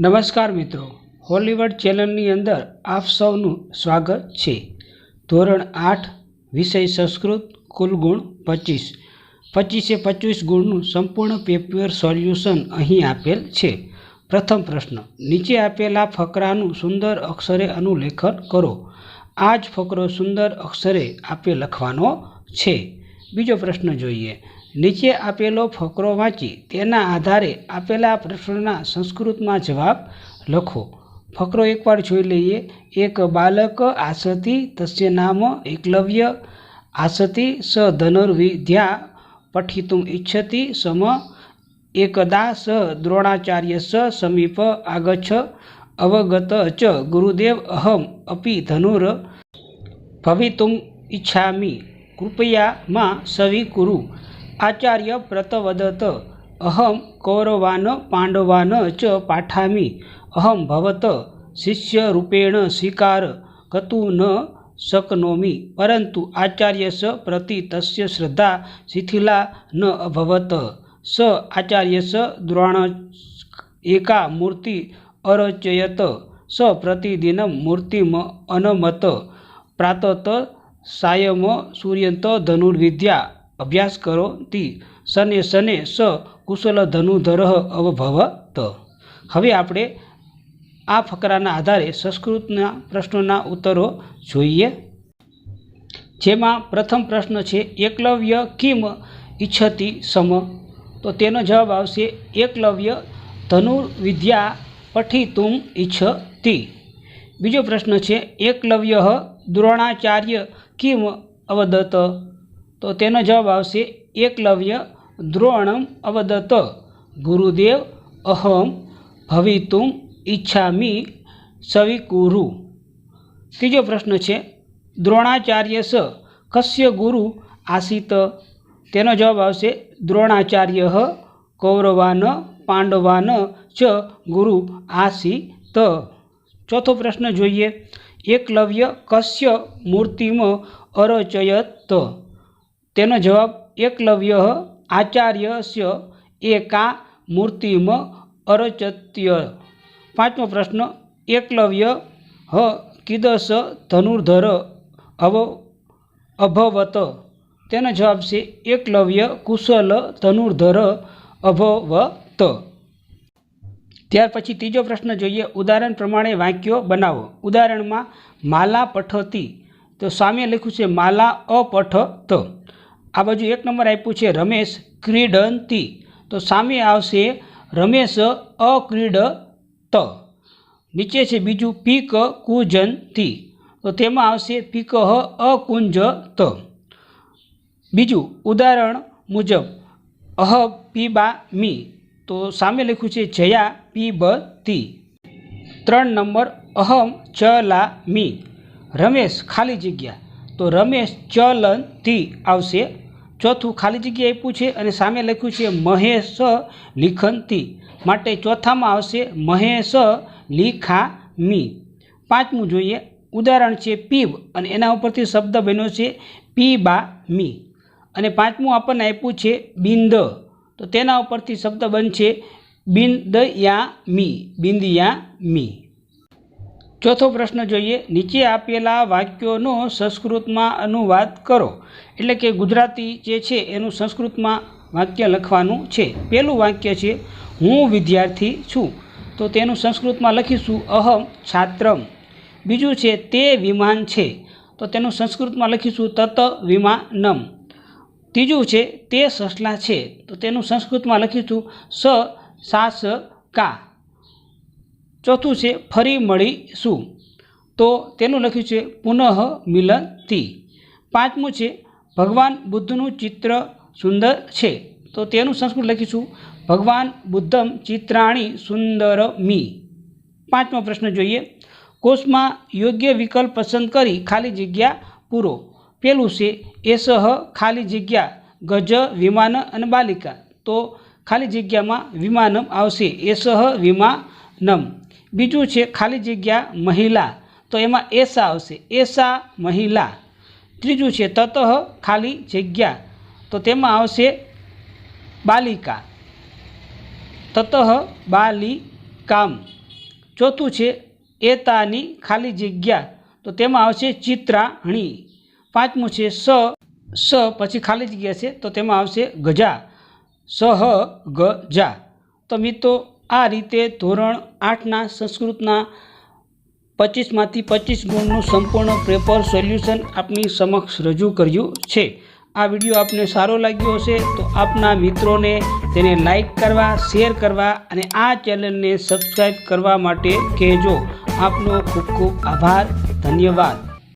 નમસ્કાર મિત્રો, હોલીવુડ ચેનલની અંદર આપ સૌનું સ્વાગત છે. ધોરણ આઠ, વિષય સંસ્કૃત, કુલ ગુણ પચીસ. પચીસે પચીસ ગુણનું સંપૂર્ણ પેપર સોલ્યુશન અહીં આપેલ છે. પ્રથમ પ્રશ્ન, નીચે આપેલા ફકરાનું સુંદર અક્ષરે અનુલેખન કરો. આ જ ફકરો સુંદર અક્ષરે આપે લખવાનો છે. બીજો પ્રશ્ન જોઈએ નીચે આપેલો ફકરો વાંચી તેના આધારે આપેલા પ્રશ્નના સંસ્કૃતમાં જવાબ લખો. ફકરો એકવાર જોઈ લઈએ. એક બાલક આસતી તસ્ય નામ એકલવ્ય. આસતી સ ધનુર્વિદ્યા પઠિતું ઈચ્છતિ સમ. એકદા સ દ્રોણાચાર્ય સ સમીપ આગચ્છ. અવગત ચ ગુરુદેવ અહમ અપી ધનુર. ભવિતું ઈચ્છામી કૃપયા માં સવિકુરુ આચાર્ય પ્રતવદત અહમ કૌરવાન પાંડવાન ચ પાઠામિ, અહમ ભવત શિષ્યરૂપેણ સ્વીકાર કતું ન શકનોમી, પરંતુ આચાર્ય સ પ્રતિ તસ્ય શ્રદ્ધા શિથિલા ન અભવત. સ આચાર્ય સ દ્રોણ એકા મૂર્તિ અરચયત, સ પ્રતિદિન મૂર્તિમ અનમત, પ્રાતત સાયમ સૂર્યંત ધનુર્વિદ્યા અભ્યાસ કરોતિ શને શને સ કુશલ ધનુધરહ અવભવત. હવે આપણે આ ફકરાના આધારે સંસ્કૃતના પ્રશ્નોના ઉત્તરો જોઈએ. જેમાં પ્રથમ પ્રશ્ન છે, એકલવ્ય કિમ ઈચ્છતી સમ? તો તેનો જવાબ આવશે, એકલવ્ય ધનુર્વિદ્યા તું ઈચ્છતી. બીજો પ્રશ્ન છે, એકલવ્ય દ્રોણાચાર્ય કિમ અવદત તો તેનો જવાબ આવશે, એકલવ્ય દ્રોણમ અવદત ગુરુદેવ અહમ ભવિતુમ ઈચ્છામી સવિકુરુ. ત્રીજો પ્રશ્ન છે, દ્રોણાચાર્ય સ કસ્ય ગુરુ આસિત? તેનો જવાબ આવશે, દ્રોણાચાર્ય કૌરવાન પાંડવાન ચ ગુરુ આસિત. ચોથો પ્રશ્ન જોઈએ, એકલવ્ય કસ્ય મૂર્તિમ અરચયત? તેનો જવાબ એકલવ્ય આચાર્યસ્ય એકા મૂર્તિમ અરચત્ય. પાંચમો પ્રશ્ન, એકલવ્ય હ કિદસ ધનુર્ધર અવ અભવત. તેનો જવાબ છે, એકલવ્ય કુશલ ધનુર્ધર અભવત. ત્યાર પછી ત્રીજો પ્રશ્ન જોઈએ, ઉદાહરણ પ્રમાણે વાક્યો બનાવો. ઉદાહરણમાં માલા પઠતી. તો સામે લખ્યું છે, માલા અપઠત. આ બાજુ એક નંબર આપ્યું છે રમેશ ક્રીડંતી. તો સામે આવશે રમેશ અક્રીડત. નીચે છે બીજું પીક કુજંતી. તો તેમાં આવશે પીક અકુંજત. બીજું ઉદાહરણ મુજબ અહ પીબા મી તો સામે લખ્યું છે જયા પીબતી. ત્રણ નંબર અહમ ચલા મી રમેશ ખાલી જગ્યા. તો રમેશ ચલનથી આવશે. ચોથું ખાલી જગ્યા આપ્યું છે અને સામે લખ્યું છે મહેશ લિખનથી. માટે ચોથામાં આવશે મહેશ લિખા મી પાંચમું જોઈએ. ઉદાહરણ છે પીબ અને એના ઉપરથી શબ્દ બન્યો છે પી બા મી અને પાંચમું આપણને આપ્યું છે બિંદ. તો તેના ઉપરથી શબ્દ બનશે બિંદયા મી બિંદયા મી ચોથો પ્રશ્ન જોઈએ. નીચે આપેલા વાક્યોનો સંસ્કૃતમાં અનુવાદ કરો. એટલે કે ગુજરાતી જે છે એનું સંસ્કૃતમાં વાક્ય લખવાનું છે. પહેલું વાક્ય છે, હું વિદ્યાર્થી છું. તો તેનું સંસ્કૃતમાં લખીશું, અહમ છાત્રમ. બીજું છે, તે વિમાન છે. તો તેનું સંસ્કૃતમાં લખીશું, તત વિમાનમ. ત્રીજું છે, તે સસલા છે. તો તેનું સંસ્કૃતમાં લખીશું, સ સાસ કા ચોથું છે, ફરી મળીશું તો તેનું લખ્યું છે, પુનઃ મિલનથી પાંચમું છે, ભગવાન બુદ્ધનું ચિત્ર સુંદર છે. તો તેનું સંસ્કૃત લખીશું, ભગવાન બુદ્ધમ ચિત્રાણી સુંદર મી પાંચમો પ્રશ્ન જોઈએ, કોષમાં યોગ્ય વિકલ્પ પસંદ કરી ખાલી જગ્યા પૂરો. પેલું છે, એસહ ખાલી જગ્યા, ગજ, વિમાન અને બાલિકા. તો ખાલી જગ્યામાં વિમાનમ આવશે, એસહ વિમાનમ. બીજું છે ખાલી જગ્યા મહિલા. તો એમાં એસા આવશે. એસા મહિલા. ત્રીજું છે તતઃ ખાલી જગ્યા. તો તેમાં આવશે બાલિકા. તતઃ બાલિકામ. ચોથું છે એતાની ખાલી જગ્યા. તો તેમાં આવશે ચિત્રાણી. પાંચમું છે સ. સ પછી ખાલી જગ્યા છે. તો તેમાં આવશે ગજા. સહ ગજા. તો મિત્રો આ રીતે ધોરણ આઠના સંસ્કૃતના પચીસમાંથી પચીસ ગુણનું સંપૂર્ણ પેપર સોલ્યુશન આપની સમક્ષ રજૂ કર્યું છે. આ વીડિયો આપને સારો લાગ્યો હશે તો આપના મિત્રોને તેને લાઈક કરવા શેર કરવા અને આ ચેનલને સબસ્ક્રાઈબ કરવા માટે કહેજો. આપનો ખૂબ ખૂબ આભાર, ધન્યવાદ.